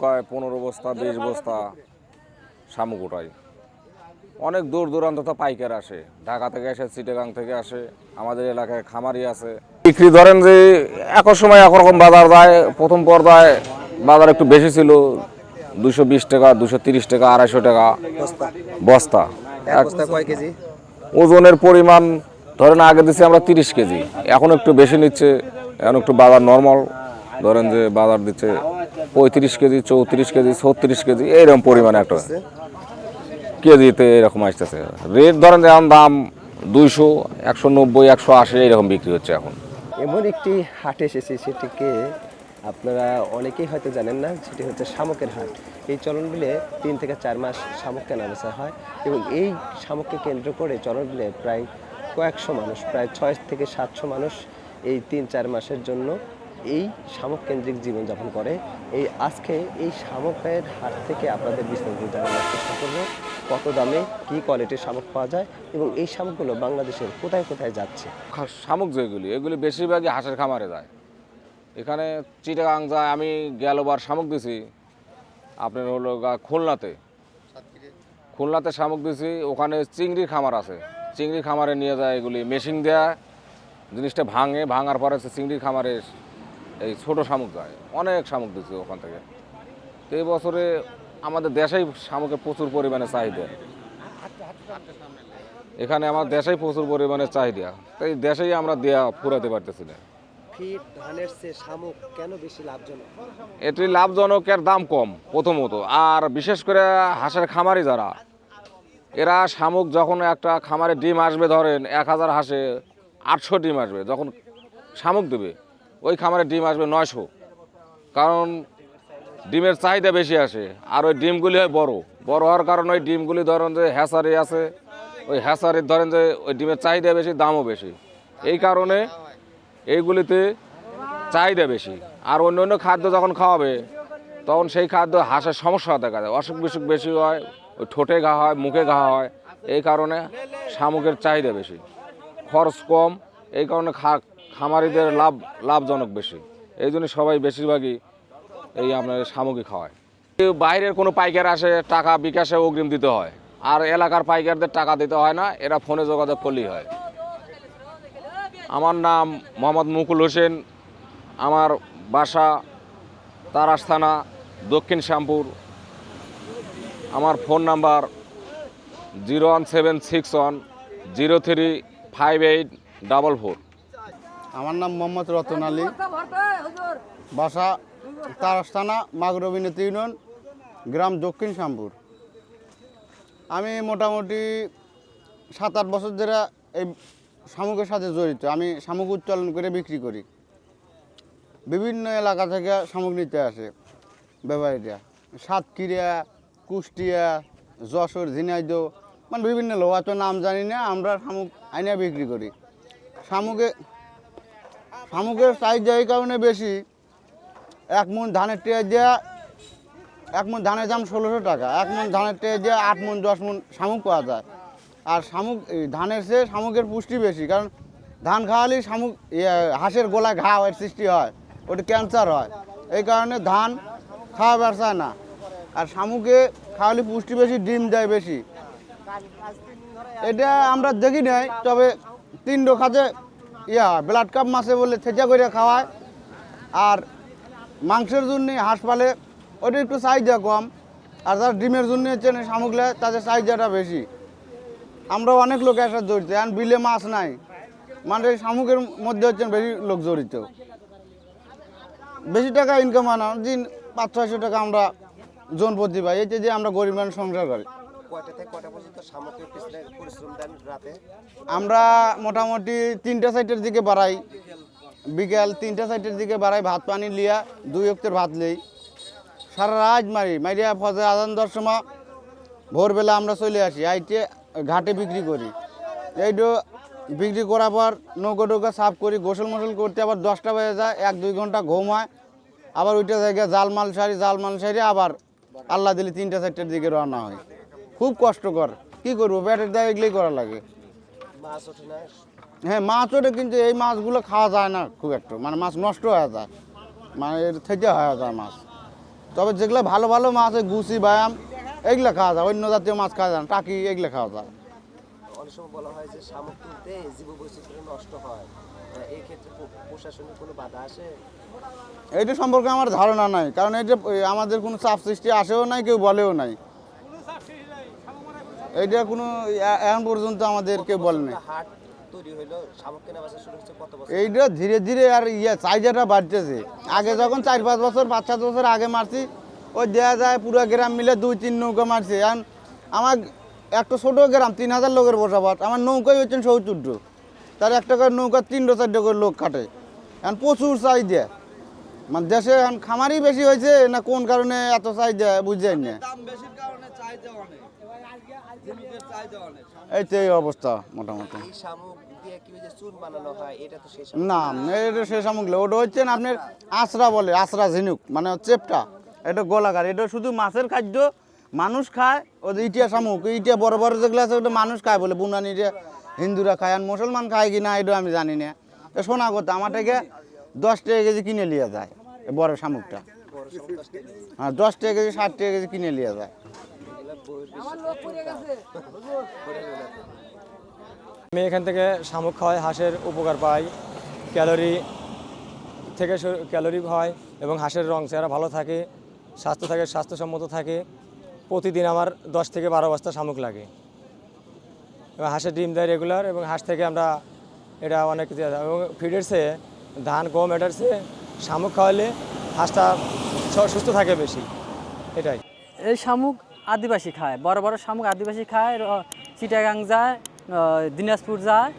নৌকায় পনেরো বস্তা বিশ বস্তা শামুক ওঠাই অনেক দূর দূরান্ত তো পাইকার আসে। ঢাকা থেকে আসে চিটাগাং থেকে আসে আমাদের এলাকায় খামারি আছে। বিক্রি ধরেন যে এক সময় একরকম বাজার যায়। প্রথম পর্যায়ে বাজার একটু বেশি ছিল দুশো বিশ টাকা দুশো তিরিশ টাকা আড়াইশো টাকা। বস্তা। ওজনের পরিমাণ ধরেন আগে দিচ্ছি আমরা তিরিশ কেজি। এখন একটু বেশি নিচ্ছে এখন একটু বাজার নর্মাল ধরেন যে বাজার দিচ্ছে পঁয়ত্রিশ কেজি, চৌত্রিশ কেজি, ছত্রিশ কেজি, এইরকম পরিমাণে একটা কেজিতে এরকম আসতেছে। রেট ধরেন যেমন দাম দুইশো, একশো নব্বই, একশো আশি, এইরকম বিক্রি হচ্ছে এখন। এমন একটি হাটে এসেছে সেটিকে আপনারা অনেকেই হয়তো জানেন না, সেটি হচ্ছে শামুকের হাট। এই চলন বিলে তিন থেকে চার মাস শামুক কেনা বেচা হয় এবং এই শামুককে কেন্দ্র করে চলন বিলে প্রায় কয়েকশো মানুষ, প্রায় ছয় থেকে সাতশো মানুষ এই তিন চার মাসের জন্য এই শামুক কেন্দ্রিক জীবনযাপন করে। এই আজকে এই শামুকের হাট থেকে আপনাদের বিস্তারিত জানানোর চেষ্টা করব। কত দামে কী কোয়ালিটির শামুক পাওয়া যায় এবং এই শামুকগুলো বাংলাদেশের কোথায় কোথায় যাচ্ছে? শামুক যেগুলি এগুলি বেশিরভাগই হাঁসের খামারে যায়। এখানে চিটাগাং যায়, আমি গেলবার শামুক দিছি। আপনার হলো খুলনাতে। খুলনাতে শামুক দিছি, ওখানে চিংড়ির খামার আছে। চিংড়ির খামারে নিয়ে যায় এগুলি, মেশিন দেয়া, জিনিসটা ভাঙে, ভাঙার পরে চিংড়ির খামারে এই ছোট শামুক যায় অনেক শামুক দিছি ওখান থেকে। তো এই বছরে আমাদের দেশেই শামুকের প্রচুর পরিমাণে চাহিদা। এখানে আমার দেশেই প্রচুর পরিমাণে চাহিদা। তাই দেশেই আমরা দেয়া ফুরাতে পারতেছি না। ফিট ধানের চেয়ে শামুক কেন বেশি লাভজনক? এটি লাভজনক এর দাম কম প্রথমত। আর বিশেষ করে হাঁসের খামারি যারা এরা শামুক যখন একটা খামারে ডিম আসবে ধরেন এক হাজার হাঁসে আটশো ডিম আসবে যখন শামুক দেবে ওই খামারে ডিম আসবে নয়শো। কারণ ডিমের চাহিদা বেশি আসে, আর ওই ডিমগুলি হয় বড়। বড় হওয়ার কারণে ওই ডিমগুলি ধরেন যে হ্যাসারি আছে, ওই হ্যাসারির ধরেন যে ওই ডিমের চাহিদা বেশি, দামও বেশি। এই কারণে এইগুলিতে চাহিদা বেশি। আর অন্য অন্য খাদ্য যখন খাওয়াবে, তখন সেই খাদ্য হাঁসের সমস্যা দেখা যায় অসুখ বিসুখ বেশি হয়, ওই ঠোঁটে ঘা হয়, মুখে ঘা হয়, এই কারণে শামুকের চাহিদা বেশি। খরচ কম, এই কারণে খামারিদের লাভ, লাভজনক বেশি। এই জন্য সবাই বেশিরভাগই এই আপনার শামুকই খাওয়ায়। বাইরের কোনো পাইকার আসে, টাকা বিকাশে অগ্রিম দিতে হয়। আর এলাকার পাইকারদের টাকা দিতে হয় না, এরা ফোনে যোগাযোগ করলেই হয়। আমার নাম মোহাম্মদ মুকুল হোসেন। আমার বাসা তারাস থানা দক্ষিণ শ্যামপুর। আমার phone number zero one seven six one zero three five eight double four. আমার নাম মোহাম্মদ রতন আলী। বাসা তারাস্তানা মাগরবিনত ইউনিয়ন, গ্রাম দক্ষিণ শ্যামপুর। আমি মোটামুটি সাত আট বছর ধরে এই শামুকের সাথে জড়িত। আমি শামুক উত্তোলন করে বিক্রি করি। বিভিন্ন এলাকা থেকে শামুক নিতে আসে ব্যবসায়ীরা। সাতক্ষীরা, কুষ্টিয়া, যশোর, ঝিনাইদহ মানে বিভিন্ন লোক অত নাম জানি না, আমরা শামুক আইনা বিক্রি করি। শামুকে শামুকের চাহিদা এই কারণে বেশি। এক মন ধানের টেয়ে দেওয়া এক মন ধানের দাম ষোলোশো টাকা এক মন ধানের টেয়ে দেওয়া আট মন দশ মন শামুক পাওয়া যায়। আর শামুক ধানের চেয়ে শামুকের পুষ্টি বেশি কারণ ধান খাওয়ালেই শামুক ইয়ে, হাঁসের গোলায় ঘা হয় সৃষ্টি হয় ওটা ক্যান্সার হয়। এই কারণে ধান খাওয়া ব্যবসা না। আর শামুকে খাওয়ালে পুষ্টি বেশি ডিম দেয় বেশি। এটা আমরা দেখি নাই তবে তিন খাতে ইয়া, ব্লাড কাপ মাছে বলে থেচা করে খাওয়ায়। আর মাংসের জন্যে হাঁস পালে ওটা একটু চাহিদা কম। আর যারা ডিমের জন্য হচ্ছে শামুকলে তাদের চাহিদাটা বেশি। আমরা অনেক লোক একসাথে জড়িত এখন বিলে মাছ নাই। মানে শামুকের মধ্যে হচ্ছেন বেশি লোক জড়িত। বেশি টাকা ইনকাম আনা দিন পাঁচ ছয়শো টাকা আমরা জন প্রতি পাই এতে যে আমরা গরিব মানুষ সংসার করি। আমরা মোটামুটি তিনটা সাইটের দিকে বাড়াই। বিকেল তিনটা সাইটের দিকে বাড়াই, ভাত পানি লিয়া দুই অক্টের ভাত লই। সারা রাত মারি মারিয়া ফজর আজান দশ সময় ভোরবেলা আমরা চলে আসি, আইটে ঘাটে বিক্রি করি। এইটো বিক্রি করার পর নৌকো টৌকা সাফ করি, গোসল মোসল করতে আবার দশটা বেজে যায়, এক দুই ঘণ্টা ঘুম হয়। আবার ওইটা জায়গায় জাল মাল সারি জাল মাল সারি আবার আল্লাহ দিলে তিনটা চারটের দিকে রওনা হয়। খুব কষ্টকর। কি করব? পেটের দায় এগুলোই করা লাগে। হ্যাঁ মাছ ওঠে কিন্তু এই মাছগুলো খাওয়া যায় না খুব একটু। মানে মাছ নষ্ট হয়ে যায়। মানে এর থেকে হয়ে যায় মাছ। তবে যেগুলো ভালো ভালো মাছ হয় গুছি ব্যায়াম এগুলো খাওয়া যায়। অন্য জাতীয় মাছ খাওয়া যায় না। টাকি এগুলো খাওয়া যায়। অনেক সময় বলা হয় যে শামুক তুলতে জীববৈচিত্র্য নষ্ট হয়। এই ক্ষেত্রে প্রশাসনের কোনো বাধা আসে? এইটা সম্পর্কে আমার ধারণা নাই। কারণ এটা আমাদের কোনো চাপ সৃষ্টি আসেও নাই কেউ বলেও নাই এইটা কোনো এ- এখন পর্যন্ত আমাদের কেউ বলে নাই হাট তৈরি হইল শামুক কেনা বেচা শুরু হচ্ছে কত বছর? এইটা ধীরে ধীরে আর ইয়ে চাহিদাটা বাড়তেছে। আগে যখন চার পাঁচ বছর পাঁচ সাত বছর আগে মারছি ওই দেওয়া যায় পুরো গ্রাম মিলে দুই তিন নৌকা মারছে। এখন আমার একটা ছোটো গ্রাম তিন হাজার লোকের বসবাস। আমার নৌকাই হচ্ছেন সৌচুদ্র তার একটা করে নৌকা তিনটে চারটে করে লোক কাটে। এখন প্রচুর চাহিদা। মানে দেশে এখন খামারই বেশি হয়েছে না কোন কারণে এত চাহিদা বুঝছেন না। এই তো এই অবস্থা মোটামুটি। এই শামুক দিয়ে কি ওই যে চুন বানানো হয় এটা সেই না এটা সে ওটা হচ্ছে না আপনার আশরা বলে আশরা ঝিনুক মানে চেপটা। এটা গোলাকার এটা শুধু মাছের খাদ্য মানুষ খায় ওদের ইটিয়া শামুক ইটিয়া বড় বড় যেগুলো আছে ওটা মানুষ খায় বলে বুনানিটা হিন্দুরা খায় আর মুসলমান খায় কি না এটা আমি জানি না। এ শোনা কথা আমার থেকে দশ টাকা কেজি কিনে নিয়ে যায় বড় শামুকটা। দশ হ্যাঁ দশ টাকা কেজি ষাট টাকা কেজি কিনে নিয়ে যায়। আমি এখান থেকে শামুক খাওয়াই, হাঁসের উপকার পাই, ক্যালোরি থেকে ক্যালোরি হয় এবং হাঁসের রং চেহারা ভালো থাকে, স্বাস্থ্য থাকে, স্বাস্থ্যসম্মত থাকে। প্রতিদিন আমার দশ থেকে বারো বস্তা শামুক লাগে। এবং হাঁসের ডিম দেয় রেগুলার এবং হাঁস থেকে আমরা এটা অনেক। এবং ফিডেরসে ধান, গম এটারসে শামুক খাওয়ালে হাঁসটা সুস্থ থাকে বেশি। এটাই। এই শামুক আদিবাসী খায়। বড় বড় শামুক আদিবাসী খায় চিটাগাং যায় দিনাজপুর যায়।